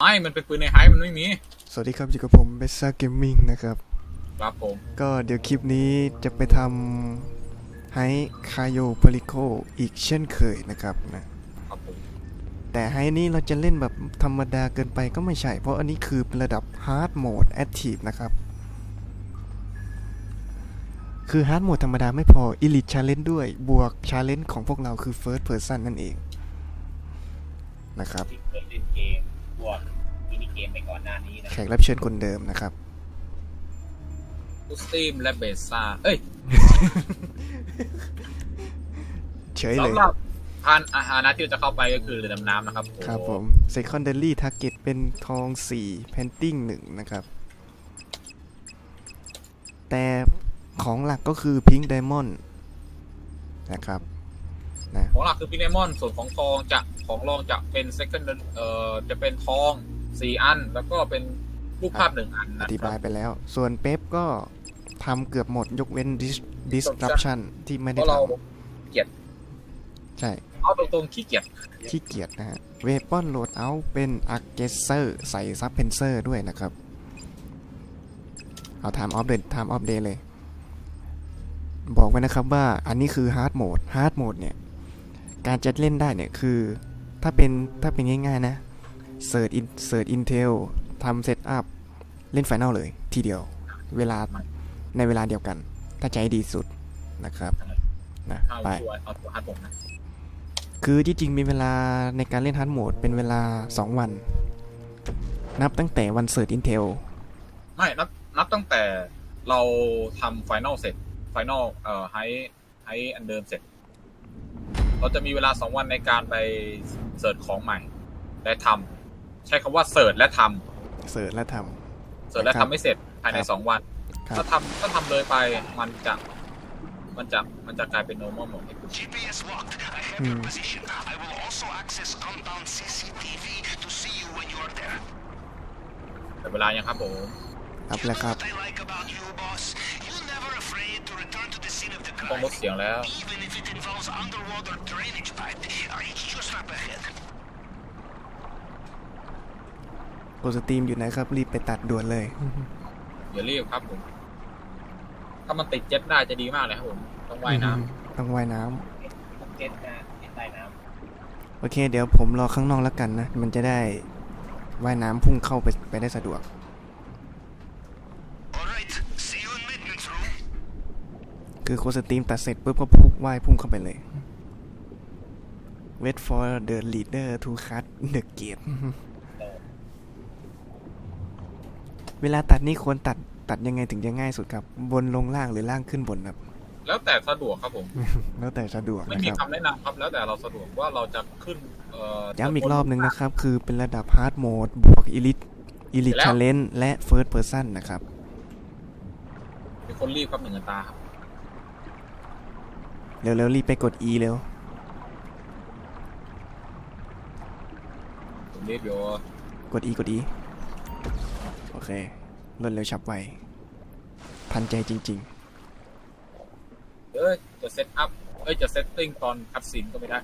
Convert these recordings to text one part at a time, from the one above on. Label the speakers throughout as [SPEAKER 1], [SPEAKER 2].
[SPEAKER 1] ไม่มันเป็นปืนในไฮมันไม่มี
[SPEAKER 2] สวัสดีครับอยู่กับผมเบซ่าเกมมิ่งนะครับ
[SPEAKER 1] ครับผม
[SPEAKER 2] ก็เดี๋ยวคลิปนี้จะไปทำไฮคาโยพลิโคอีกเช่นเคยนะครับนะ ครับ
[SPEAKER 1] ผม
[SPEAKER 2] แต่ไฮนี้เราจะเล่นแบบธรรมดาเกินไปก็ไม่ใช่ เพราะอันนี้คือเป็นระดับ Hard Mode Active นะครับ คือ Hard Mode ธรรมดาไม่พอ Elite Challenge ด้วย บวก Challenge ของพวกเราคือ First Person นั่นเอง นะครับ
[SPEAKER 3] ที่เคยเล่นเกมพวกมินิเกมไปก่อนหน้านี้นะ
[SPEAKER 2] แขกรับเชิญคนเดิมนะครับ
[SPEAKER 1] บูสตีมและเบซ่าเอ้ย
[SPEAKER 2] เฉยเลย
[SPEAKER 1] สำหรับพานอาหารนะที่เราจะเข้าไปก็คือเรือดำน้ำนะครับ
[SPEAKER 2] ครับผม secondary target เป็นทอง4 painting 1 นะครับ แต่ของหลักก็คือ pink diamond นะครับนะ
[SPEAKER 1] ของหลักคือพินเนมอนส่วนของทองจะของรองจะเป็นเซคันด์เอ่อจะเป็นทอง สี่อัน แล้วก็เป็นรูปภาพหนึ่งอัน
[SPEAKER 2] อ
[SPEAKER 1] นะ
[SPEAKER 2] ธิ
[SPEAKER 1] ครับา
[SPEAKER 2] ยไปแล้ว ส่วนเป๊ปก็ทำเกือบหมดยกเว้น dis- disruption ที่ไม่
[SPEAKER 1] เพ
[SPEAKER 2] ได้
[SPEAKER 1] ราะเรา
[SPEAKER 2] ท
[SPEAKER 1] เกลียดำ
[SPEAKER 2] ใช่
[SPEAKER 1] เอาตรงๆขี้เกียจ
[SPEAKER 2] ขี้เกียจนะฮะ weapon loadout เป็น aggressor ใส่ suppressor ด้วยนะครับ เอา time of the time of day เลย บอกไว้นะครับว่าอันนี้คือ hard mode hard mode เนี่ย การจะเล่นได้เนี่ยคือ ถ้าเป็นถ้าเป็นง่ายๆนะ search in search intel ทำ setup เล่น final เลยทีเดียว เวลาในเวลาเดียวกัน ถ้าใจดีสุดนะครับนะ
[SPEAKER 1] เอา
[SPEAKER 2] ไป
[SPEAKER 1] ตัวเอาตัวฮาร์ดผมนะ
[SPEAKER 2] คือที่จริงมีเวลาในการเล่นฮาร์ดโหมดเป็นเวลา 2 วัน นับตั้งแต่วันเสิร์ชอินเทล
[SPEAKER 1] ไม่นับนับตั้งแต่เราทำไฟนอลเสร็จไฟนอลเอ่อไฮไฮอันเดิมเสร็จ เราจะมีเวลาสองวันในการไปเสิร์ชของใหม่และทำ ใช้คำว่าเสิร์ชและทำ
[SPEAKER 2] เสิร์ชและท
[SPEAKER 1] เสิร์ชและ
[SPEAKER 2] ครับ
[SPEAKER 1] ทำไม่เสร็จภายใน
[SPEAKER 2] ครับ
[SPEAKER 1] สองวัน
[SPEAKER 2] ครับ
[SPEAKER 1] ถ้าทำถ้าทำเลยไปมันจะมันจะมันจะกลายเป็น normal mode ให้คุณ
[SPEAKER 4] GPS locked. I have your position. I will also access compound CCTV to see you when you are there.
[SPEAKER 1] แต่เวลายังครับผมำ
[SPEAKER 2] ครับ
[SPEAKER 4] You
[SPEAKER 2] แล้ว
[SPEAKER 4] know
[SPEAKER 2] ครับ
[SPEAKER 4] what I like about you, boss? You're never afraid to return to the scene of the
[SPEAKER 1] ต้อง
[SPEAKER 4] crime.
[SPEAKER 1] ลดเสียงแล้ว
[SPEAKER 2] กสตรีมอยู่ไหนครับ รีบไปตัดด่วนเลย
[SPEAKER 1] อย่ารีบครับผม ถ้ามันติดเจ็ตได้จะดีมากเลยครับผม ต้องว่ายน้ำ
[SPEAKER 2] ต้องว่ายน้
[SPEAKER 3] ต้องเก็ตนะเก็ตใต้น้ำ
[SPEAKER 2] โอเค เดี๋ยวผมรอข้างนอกแล้วกันนะ มันจะได้ว่ายน้ำพุ่งเข้าไปไปได้สะดวก
[SPEAKER 4] All right. See you in maintenance room.
[SPEAKER 2] คือโคสตรีมตัดเสร็จปุ๊บก็พุ่งว่ายพุ่งเข้าไปเลย wait for the leader to cut the gate เวลาตัดนี่ควรตัดตัดยังไงถึงจะง่ายสุดครับ บนลงล่างหรือล่างขึ้นบนครับ
[SPEAKER 1] แล้วแต่สะดวกครับผม
[SPEAKER 2] แล้วแต่สะดวก
[SPEAKER 1] ไม่
[SPEAKER 2] นะ
[SPEAKER 1] มี
[SPEAKER 2] ครับ
[SPEAKER 1] คำแนะนำครับ แล้วแต่เราสะดวกว่าเราจะขึ้นเอ่อ
[SPEAKER 2] ย้ำอีกรอบหนึ่งนะครับ คือเป็นระดับ Hard Mode บวก Elite Elite
[SPEAKER 1] เสร็จแล้ว
[SPEAKER 2] Challenge และ First Person นะครับ
[SPEAKER 1] มีคนรีบครับหนึ่งอัตราครับ
[SPEAKER 2] เร็วๆรีบไปกด E เร็ว
[SPEAKER 1] ผมรีบอยู่
[SPEAKER 2] กด E กด E โอเครวดเร็วฉับไว ทันใจจริง
[SPEAKER 1] เอ้ยจะเซตอัพ เอ้ยจะเซตติ้งตอนคัดซีนก็ไม่ได้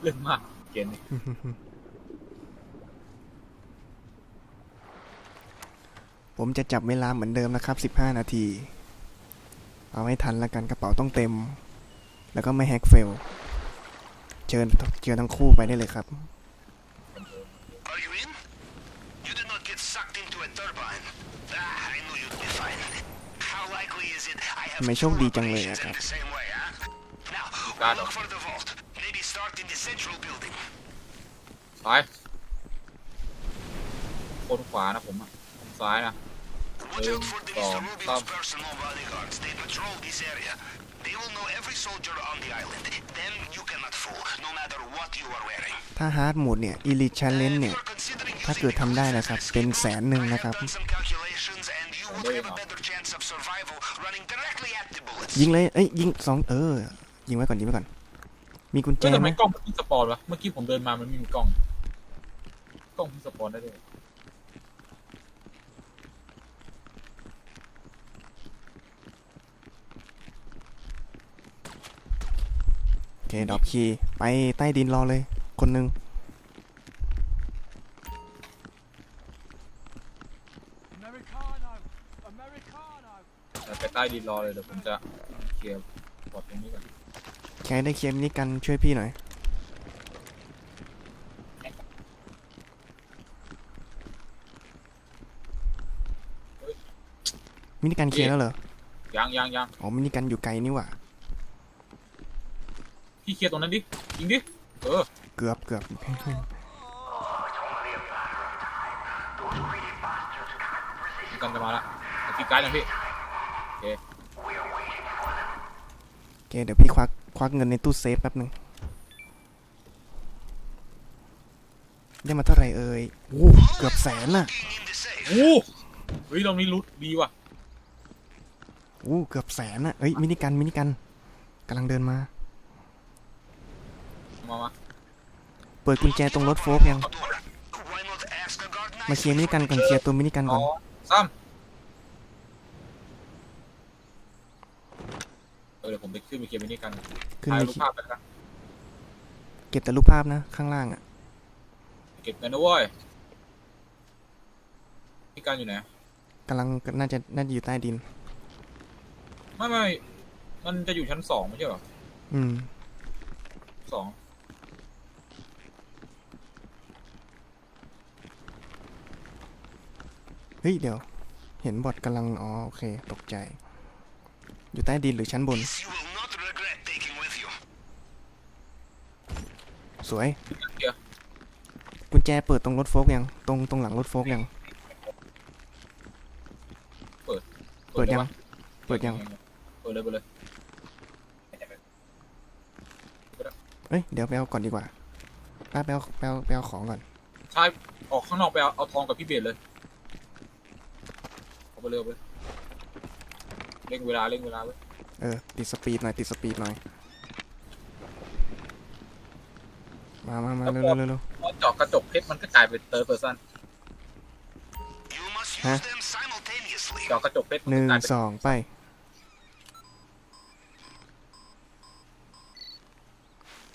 [SPEAKER 1] เรื่องมากเกมนี้
[SPEAKER 2] ๆ ผมจะจับเวลาเหมือนเดิมนะครับ 15 นาที เอาให้ทันแล้วกันกระเป๋าต้องเต็ม แล้วก็ไม่แฮกเฟล เชิญเชิญทั้งคู่ไปได้เลยครับ ทำไมโชคดีจังเลยอะ
[SPEAKER 4] operations
[SPEAKER 2] ครับ
[SPEAKER 4] in the same way, huh? Now,
[SPEAKER 1] Got
[SPEAKER 4] look
[SPEAKER 1] it.
[SPEAKER 4] for the vault. Maybe start in the central building.
[SPEAKER 1] ซ้ายคนขวานะผมอะซ้ายนะ
[SPEAKER 4] Watch out for the
[SPEAKER 1] Oh,
[SPEAKER 4] Mr. Rubin's
[SPEAKER 1] stop.
[SPEAKER 4] personal bodyguards. They patrol this area. They will know every soldier on the island. Them you cannot fool, no matter what you are wearing.
[SPEAKER 2] ถ้า Hard Mode เนี่ย Elite Challenge เนี่ย
[SPEAKER 4] If you are considering
[SPEAKER 2] ถ้า
[SPEAKER 4] using
[SPEAKER 2] เกิด
[SPEAKER 4] the
[SPEAKER 2] ทำได้
[SPEAKER 4] cruise
[SPEAKER 2] นะครับ
[SPEAKER 4] escape
[SPEAKER 2] เป็นแสนหนึ่ง
[SPEAKER 4] I have
[SPEAKER 2] นะครับ
[SPEAKER 4] done some calculations and you would
[SPEAKER 1] There you
[SPEAKER 4] have a
[SPEAKER 1] go.
[SPEAKER 4] better chance of survival running directly at the bullets.
[SPEAKER 2] ยิงเลยเอ้ยยิงสองเออ ยิงไว้ก่อนยิงไว้ก่อน มีกุญแจ
[SPEAKER 1] เฮ้ยทำ
[SPEAKER 2] ไห
[SPEAKER 1] ไม
[SPEAKER 2] ม
[SPEAKER 1] กล้องมันเพิ่งสปอนวะเมื่อกี้ผมเดินมามันไม่มีกล้อง กล้องเพิ่งสปอนได้ด้วย
[SPEAKER 2] โอเคดรอปคีย์ไปใต้ดินรอเลย คนหนึ่ง
[SPEAKER 1] ดี๋ยวไปใต้ดินรอเลยเดี๋ยวผมจะเคลียร์บอดตรงนี้ก่อน
[SPEAKER 2] ใครได้เคลียร์มินิกันช่วยพี่หน่อย มินิกันเคลียร์แล้วเหรอ
[SPEAKER 1] ยังยังยัง
[SPEAKER 2] อ๋อ มินิกันอยู่ไกลนี่หว่า
[SPEAKER 1] พี่เคลียร์ตรงนั้นดิยิงดิเออ
[SPEAKER 2] เกือบเกือบ
[SPEAKER 1] ยิงกันจะมาละเอาพี่ไกด์นะพี่
[SPEAKER 2] โอเคเดี๋ยวพี่ควักควักเงินในตู้เซฟแป๊บหนึ่งได้มาเท่าไหร่เอ่ยโอ้เกือบแสนน่ะ
[SPEAKER 4] In the safe.
[SPEAKER 1] โอ้เฮ้ยเรานี้รุดดีว่ะ
[SPEAKER 2] โอ้เกือบแสนน่ะเอ้ยมินิกันมินิกันกำลังเดินมา
[SPEAKER 1] มามา
[SPEAKER 2] เปิดกุญแจตรงรถโฟกยัง
[SPEAKER 4] Why not ask a guard
[SPEAKER 2] มา
[SPEAKER 4] nice?
[SPEAKER 2] เคลียร์มินิกันก่อนเคลียร์ตัวมินิกัน
[SPEAKER 1] ส
[SPEAKER 2] ก่
[SPEAKER 1] อ
[SPEAKER 2] อน
[SPEAKER 1] งสามเออเดี๋ยวผม ไปขึ้นไปเคลียร์มินิกัน
[SPEAKER 2] ขึ้น
[SPEAKER 1] ถ่าย
[SPEAKER 2] ไป
[SPEAKER 1] รูปภาพไปกัน
[SPEAKER 2] เก็บแต่รูปภาพนะ ข้างล่างอะ
[SPEAKER 1] เก็บกันนะเว้ยมินิกันอยู่ไหน
[SPEAKER 2] กำลังน่าจะน่าจะอยู่ใต้ดิน
[SPEAKER 1] ไม่ไม่มันจะอยู่ชั้นสองไม่ใช่เหรอ
[SPEAKER 2] อืม
[SPEAKER 1] สอง
[SPEAKER 2] เฮ้ย เดี๋ยว เห็นบอทกำลัง อ๋อ โอเค ตกใจ อยู่ใต้ดินหรือชั้นบน
[SPEAKER 4] This
[SPEAKER 2] สวย
[SPEAKER 1] เคลียร์
[SPEAKER 2] กุญแจเปิดตรงรถโฟกยัง ตรงตรงหลังรถโฟกยัง เปิดยัง
[SPEAKER 1] ลวะ
[SPEAKER 2] เปิดยัง
[SPEAKER 1] เปิดเลยเปิดเลย
[SPEAKER 2] เอ้ย เดี๋ยวไปเอาก่อนดีกว่าป้าไปเอาไปเอาไปเอาของก่อน
[SPEAKER 1] ใช่ออกข้างนอกไปเอาเอาทองกับพี่เบสเลยเอาไปเร็วไปเลยเร่งเวลาเร่งเวลาไว้ย
[SPEAKER 2] เออ ติดสปีดหน่อย ติดสปีดหน่อย มามามาเร็วเร็วเร็วเร็ว
[SPEAKER 1] พอเจาะกระจกเพชรมันก็กลายเป็นเตอร์เพอร์ซัน
[SPEAKER 4] You must use
[SPEAKER 2] Huh?
[SPEAKER 4] them simultaneously.
[SPEAKER 1] เจาะกระจกเพชรมัน
[SPEAKER 2] หนึ่ง
[SPEAKER 1] ก็กลายเป็น
[SPEAKER 2] สองไป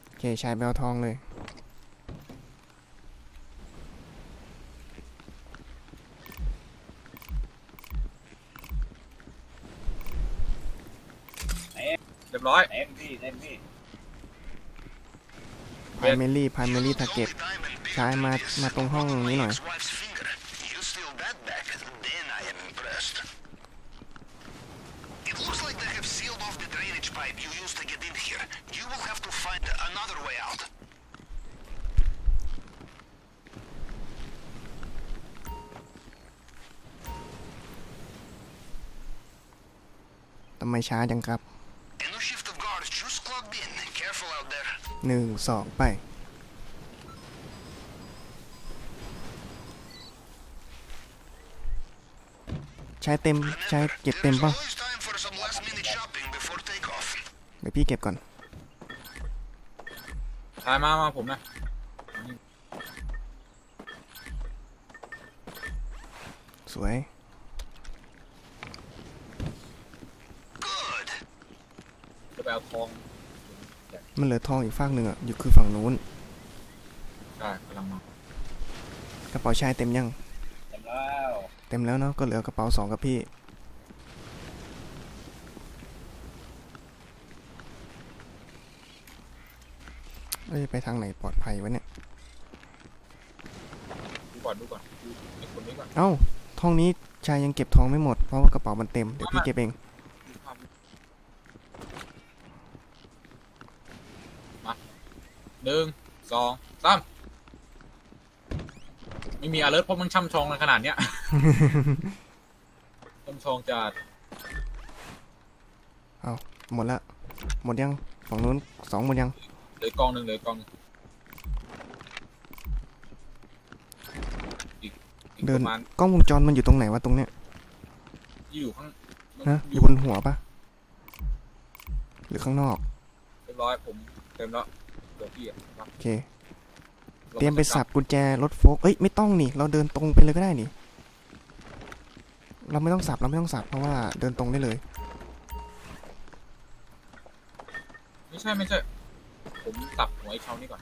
[SPEAKER 2] โอเคชายไปเอาทองเลย
[SPEAKER 1] เรียบร้อย
[SPEAKER 3] เต็มพี่เต็มพี่
[SPEAKER 2] primary primary target
[SPEAKER 4] ใช้
[SPEAKER 2] มา มาตรงห้องนี้หน่อย ทำไมช้าจังครับ หนึ่งสองไป ใช้เต็ม ใช้
[SPEAKER 4] Remember,
[SPEAKER 2] เก็บเต็ม
[SPEAKER 4] there's
[SPEAKER 2] ป่ะ
[SPEAKER 4] always time for some last minute shopping before takeoff.
[SPEAKER 2] เดี๋ยวพี่เก็บก่อน
[SPEAKER 1] ชายมา มาผมนะ
[SPEAKER 2] สวย
[SPEAKER 4] Good.
[SPEAKER 1] จะไปเอาทอง
[SPEAKER 2] มันเหลือทองอีกฝากหนึ่งอะ อยู่คือฝั่งนู้น
[SPEAKER 1] ใช่กำลังมาก
[SPEAKER 2] ระเป๋าชายเต็มยัง
[SPEAKER 3] เต็มแล้ว
[SPEAKER 2] เต็มแล้วเนาะ ก็เหลือกระเป๋าสองกับพี่ เอ้ยไปทางไหนปลอดภัยวะเนี่ย
[SPEAKER 1] ดูก่อนดูก่อนดูไอ้คนนี้ก่อน
[SPEAKER 2] เอ้าท้องนี้ชายยังเก็บทองไม่หมด เพราะว่ากระเป๋ามันเต็ม เดี๋ยวพี่เก็บเอง
[SPEAKER 1] ดูภาพมา หนึ่งสองสามไม่มี alert เพราะมันช่ำชองในขนาดเนี้ย ช่ำชองจะ
[SPEAKER 2] หมดละ หมดยังฝั่งนู้นสองหมดยัง
[SPEAKER 1] เหลือกองหนึ่งเหลือกองหนึ่งอีกอีก
[SPEAKER 2] เดิ
[SPEAKER 1] ป
[SPEAKER 2] น
[SPEAKER 1] ระมาณ
[SPEAKER 2] กล้องวงจรมันอยู่ตรงไหนวะตรงเนี้ย
[SPEAKER 1] ที่อยู่ข้างมัน
[SPEAKER 2] ฮะ
[SPEAKER 1] อ
[SPEAKER 2] อยู่ยู่บนหัวปะหรือข้างนอก
[SPEAKER 1] เรียบร้อยผมเต็มแล้ว เดี๋ยวพี่อะ
[SPEAKER 2] โอเค เตรียมไปสับกุญแจรถโฟกเอ้ยไม่ต้องนี่ เราเดินตรงไปเลยก็ได้นี่ เราไม่ต้องสับเราไม่ต้องสับเพราะว่าเดินตรงได้เลย
[SPEAKER 1] ไม่ใช่ไม่ใช่ ผมสับหัวไอ้ช่องนี้ก่อน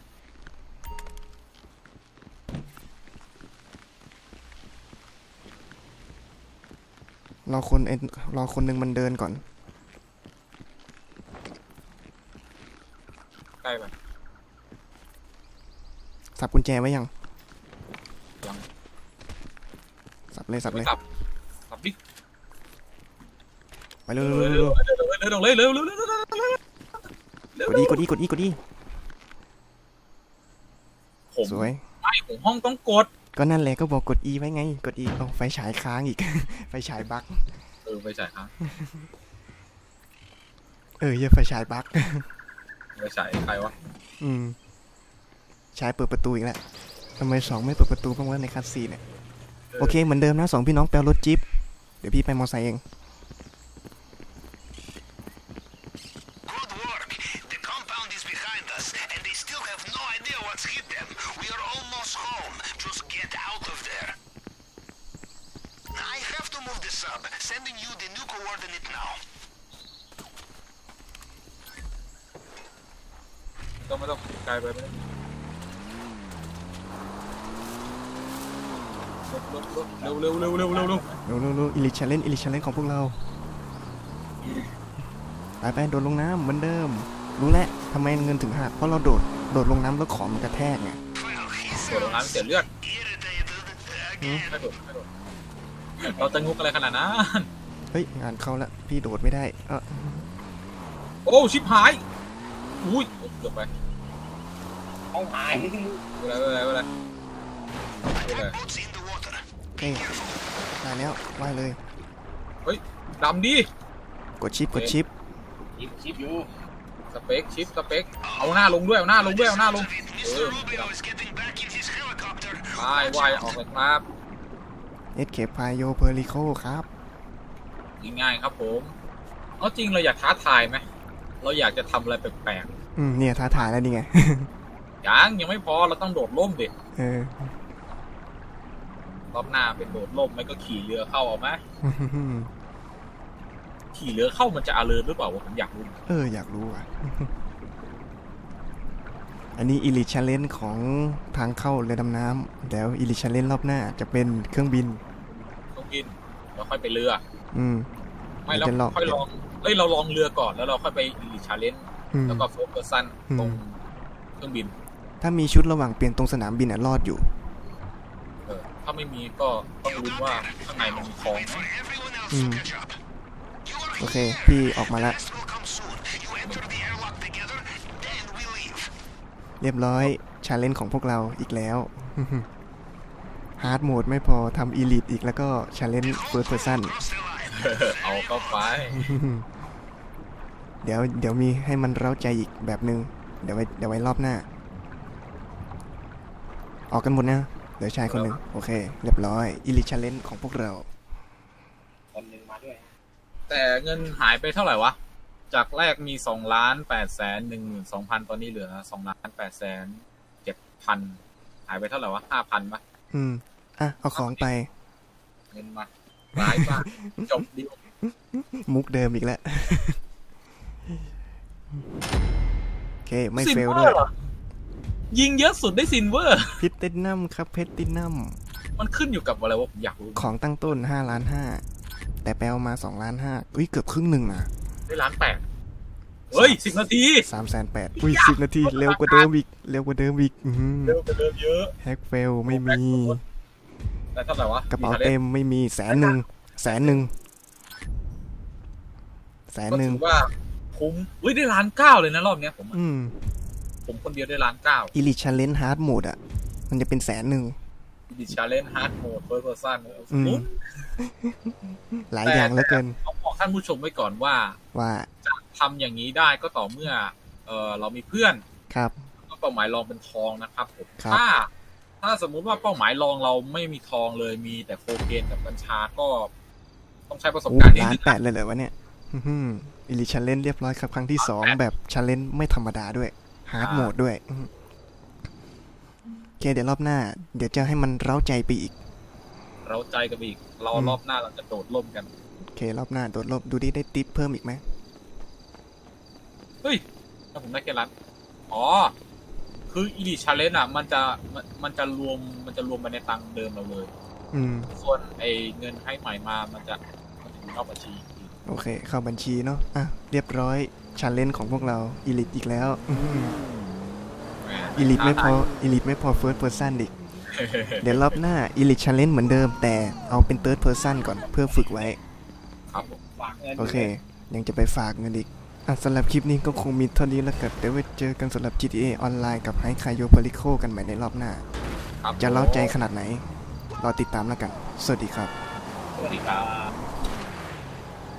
[SPEAKER 2] รอคนไอ้รอคนหนึ่งมันเดินก่อน
[SPEAKER 1] ใกล้ไป
[SPEAKER 2] สับกุญแจไว้ยัง
[SPEAKER 1] ยัง
[SPEAKER 2] สับเลยสับเลย
[SPEAKER 1] สับสับบิ๊ก
[SPEAKER 2] ไปเร็ว
[SPEAKER 1] เร็ว
[SPEAKER 2] เร็ว
[SPEAKER 1] เร็วเร็วเลยเร็วเร็วเร็วเร็ว
[SPEAKER 2] กดดีกดดีกดดีกดดี
[SPEAKER 1] ผม
[SPEAKER 2] สวย
[SPEAKER 1] ไม่ผมห้องต้องกด
[SPEAKER 2] ก็นั่นแหละก็บอกกด E ไว้ไง กด E เอาไฟฉายค้างอีก ไฟฉายบั๊ก
[SPEAKER 1] เออไฟฉายค้าง
[SPEAKER 2] เออเยอะไฟฉายบั๊ก
[SPEAKER 1] ไฟฉายใครวะ
[SPEAKER 2] อืม ชายเปิดประตูอีกแล้วทำไมสองไม่เปิดประตูบ้างวะในคัสซีเนี่ย โอเคเหมือนเดิมนะสองพี่น้องแปลรถจิ๊บเดี๋ยวพี่ไปมอไซค์เอง
[SPEAKER 1] เร็วเร็วเร็วเร็วเร็วเร็ว
[SPEAKER 2] เร็วเร็วเร็วอิลิชาเลนอิลิชาเลนของพวกเราไปไปโดดลงน้ำเหมือนเดิม รู้แล้วทำไมเงินถึงหักเพราะเราโดดโดดลงน้ำแล้วของมันกระแทกไง
[SPEAKER 4] Well, he's
[SPEAKER 1] เสียน้ำเสียเลือด
[SPEAKER 4] irritated again.
[SPEAKER 1] ไม่โดดไม่โดดเราจะงุกอะไรขนาดนั้น
[SPEAKER 2] เฮ้ยงานเข้าละพี่โดดไม่ได้เออ
[SPEAKER 1] โอ้ชิบหายอุ้ยเกือบไป
[SPEAKER 3] ห้องหาย
[SPEAKER 1] ไม่เป็นไรไม่เป็นไรไม่เป็นไรไม่ เป็นไร
[SPEAKER 4] Boots in the water.
[SPEAKER 2] เฮ้ยได้แล้วว่ายเลย
[SPEAKER 1] ดำดิ
[SPEAKER 2] กดชิปกดชิป
[SPEAKER 3] ชิปชิปอยู่
[SPEAKER 1] สเปคชิปสเปคเอาหน้าลงด้วยเอาหน้าลงด้วยเอาหน้าลง
[SPEAKER 4] Mr. Rubio is getting back in his helicopter.
[SPEAKER 1] วายวายออกเลยครับ
[SPEAKER 2] เอสเคพายโยเพอริโคครับ
[SPEAKER 1] ง่ายๆครับผมเอาจริงเราอยากท้าทายไหมเราอยากจะทำอะไรแปลก
[SPEAKER 2] อืมเนี่ยท้าทายแล้วนี่ไง
[SPEAKER 1] ๆยังยังไม่พอเราต้องโดดร่มเด็ด
[SPEAKER 2] เออ
[SPEAKER 1] รอบหน้าเป็นโดดร่มไม่ก็ขี่เรือเข้าเอาไหมขี่เรือเข้ามันจะอาเลินหรือเปล่าวะผมอยากรู้
[SPEAKER 2] เอออยากรู้อะ อันนี้อิลิชาเลนของทางเข้าเรือดำน้ำแล้วอิลิชาเลนรอบหน้า จะเป็นเครื่องบิน
[SPEAKER 1] ต้องกินแล้วค่อยไปเรือ
[SPEAKER 2] อืม
[SPEAKER 1] ไม่เรา
[SPEAKER 2] เดี๋ยวจะลอง
[SPEAKER 1] ค่อยลองเอ้ยเราลองเรือก่อนแล้วเราค่อยไปอีชาเลน
[SPEAKER 2] อืม
[SPEAKER 1] แล้วก็โฟกัสซัน
[SPEAKER 2] อืม
[SPEAKER 1] ตรงเครื่องบิน
[SPEAKER 2] ถ้ามีชุดระหว่างเปลี่ยนตรงสนามบินอะรอดอยู่
[SPEAKER 1] เออ ถ้าไม่มีก็ต้องรู้นว่าข้างในมันมีทอง
[SPEAKER 4] Wait
[SPEAKER 1] ไหม
[SPEAKER 4] for everyone else
[SPEAKER 2] Mm.
[SPEAKER 4] to catch up. You are
[SPEAKER 2] โอเค
[SPEAKER 4] here.
[SPEAKER 2] พี่ออกมาละ
[SPEAKER 4] Rest will come soon. You enter the airlock together, then we leave.
[SPEAKER 2] เรียบร้อยชาเลนของพวกเราอีกแล้วฮาร์ดโหมดไม่พอทำอีลิทอีกแล้วก็ชาเลนเฟิร์สเพอร์ซัน
[SPEAKER 4] Cross the line.
[SPEAKER 1] เอาเข้าไป
[SPEAKER 2] เดี๋ยวเดี๋ยวมีให้มันเร้าใจอีกแบบนึง เดี๋ยวไว้เดี๋ยวไว้รอบหน้า ออกกันหมดนะ เดี๋ยวชายคนหนึ่งโอเค เรียบร้อยอิลิชาเลนของพวกเรา
[SPEAKER 3] คนหนึ่งมาด้วย
[SPEAKER 1] แต่เงินหายไปเท่าไหร่วะ จากแรกมีสองล้านแปดแสนหนึ่งหมื่นสองพันตอนนี้เหลือสองล้านแปดแสนเจ็ดพันหายไปเท่าไหร่วะห้าพันปะ
[SPEAKER 2] อืม อะ เอาของไป
[SPEAKER 1] เงินมาร้ายมากจบดีล
[SPEAKER 2] มุกเดิมอีกแล้ว โอเค ไม่เฟลด้วย
[SPEAKER 1] ยิงเยอะสุดได้ซินเวอร์
[SPEAKER 2] พิตตินัมครับเพชรตินัม
[SPEAKER 1] มันขึ้นอยู่กับอะไรวะผมอยากรู้
[SPEAKER 2] ของตั้งต้น5ล้าน5แต่แปลมา2ล้าน5อุ้ยเกือบครึ่งหนึ่งนะ
[SPEAKER 1] ได้ล้านแปดเฮ้ยสิบนาที
[SPEAKER 2] 3แสนแปดอุ้ยสิบนาทีเร็วกว่าเดิมอีกเร็วกว่าเดิมอีก
[SPEAKER 1] เร็วกว่าเดิมเยอะ
[SPEAKER 2] แฮกเฟลไม่มี
[SPEAKER 1] แต่เท่าไหร่วะ
[SPEAKER 2] กระเป๋าเต็มไม่มีแสนหนึ่งแสนหนึ่งแสน
[SPEAKER 1] ก็
[SPEAKER 2] หนึ่ง
[SPEAKER 1] ถือว่าคุ้มเฮ้ยได้ล้านเก้าเลยนะรอบเนี้ยผมอะ
[SPEAKER 2] อืม
[SPEAKER 1] ผมคนเดียวได้ล้านเก้า
[SPEAKER 2] อิลิชาเลนฮาร์ดโหมดอะ มันจะเป็นแสนหนึ่ง
[SPEAKER 1] ดิชาเลนฮาร์ดโหมดเฟิร์สเพอร์ซัน
[SPEAKER 2] อืมหลายอย่างเหลือเกิน
[SPEAKER 1] ต้องบอกท่านผู้ชมไว้ก่อนว่า
[SPEAKER 2] ว่า
[SPEAKER 1] จะทำอย่างนี้ได้ก็ต่อเมื่อ เออเรามีเพื่อน
[SPEAKER 2] ครับ
[SPEAKER 1] ก็เป้าหมายรองเป็นทองนะครับผม
[SPEAKER 2] ครับ
[SPEAKER 1] ถ้า ถ้าสมมุติว่าเป้าหมายรองเราไม่มีทองเลยมีแต่โคเคนกับกัญชาก็ ต้องใช้ประสบ
[SPEAKER 2] โอ้
[SPEAKER 1] การณ์นิด
[SPEAKER 2] ล้าน
[SPEAKER 1] นึง
[SPEAKER 2] แปดเลยเหรอวะเนี่ยอิลิชาเลนเรียบร้อยครับ ครั้งที่สองแบบชาเลนไม่ธรรมดาด้วย ฮาร์ดโหมดด้วยอืมโอเคเดี๋ยวรอบหน้า เดี๋ยวจะให้มันเร้าใจไปอีก
[SPEAKER 1] เราใจกับอีก เรา
[SPEAKER 2] อืม
[SPEAKER 1] รอบหน้าเราจะโดดล่มกัน
[SPEAKER 2] โอเค รอบหน้าโดดรอบดูดิได้ติปเพิ่มอีกไหม
[SPEAKER 1] เฮ้ยถ้าผมได้แค่ล้านอ๋อ คืออีดิชาเลนอะ มันจะมันมันจะรวมมันจะรวมไปในตังค์เดิมเราเลย
[SPEAKER 2] อืม
[SPEAKER 1] ส่วนไอเงินให้ใหม่มา มันจะมันถึงเข้าบัญชี
[SPEAKER 2] โอเค เข้าบัญชีเนาะอะเรียบร้อย ชาเลนจ์ของพวกเราอีลิทอีกแล้วอีลิทไม่พออีลิทไม่พอเฟิร์สเพ r ร์ซันอีกเดี๋ยวรอบหน้าอีลิทชาเลนจ์เหมือนเดิม แต่เอาเป็นเ h ิร์ดเพ r ร์ซันก่อนเพื่อฝึกไว้
[SPEAKER 1] ครับผม
[SPEAKER 3] ฝากเงิน
[SPEAKER 2] โอเค ยังจะไปฝากเงินอีกอะสำหรับคลิปนี้ก็คงมีเท่านี้แล้วกันเดี๋ยวไว้เจอกันสำหรับ GTA ออนไลน์กับไฮคายโยพาริโคกันใหม่ในรอบหน้า
[SPEAKER 1] ครับ
[SPEAKER 2] จะเล่าใจขนาดไหน รอติดตามแล้วกัน สวัสดีครับ
[SPEAKER 3] สวัสดีครับ